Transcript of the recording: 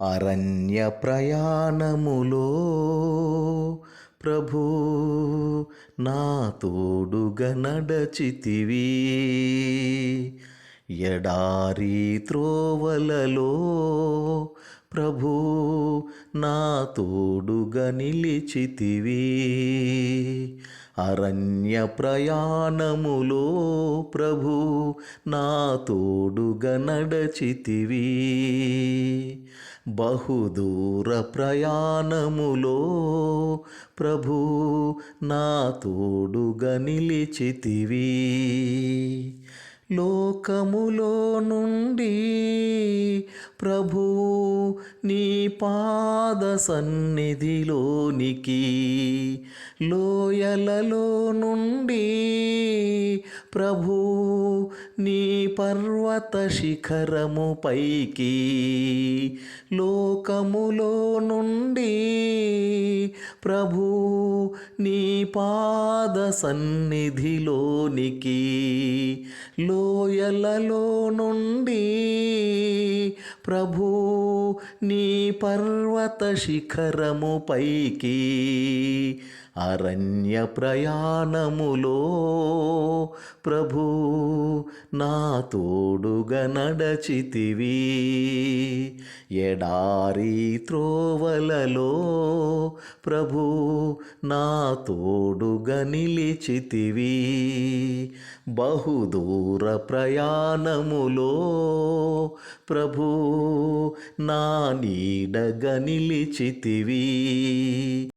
అరణ్య ప్రయాణములో ప్రభు నా తోడుగా నడచితివి. ఎడారి త్రోవలలో ప్రభు నా తోడుగా నిలిచితివి. అరణ్య ప్రయాణములో ప్రభు నా తోడుగా నడచితివి. బహుదూర ప్రయాణములో ప్రభు నా తోడుగా నిలిచితివి. లోకములో నుండి ప్రభు నీ పాద సన్నిధిలోనికి లోయలలో నుండి ప్రభు నీ పర్వత శిఖరము పైకి. లోకములో నుండి ప్రభు నీ పాద సన్నిధిలోనికి లోయలలో నుండి ప్రభు నీ పర్వత శిఖరము పైకి అరణ్య ప్రయాణములో. ప్రభు నా తోడుగా నడచితివి. ఎడారి త్రోవలలో ప్రభు నా తోడుగా నిలిచితివి. బహుదూర ప్రయాణములో ప్రభు నా నీడగ నిలిచితివి.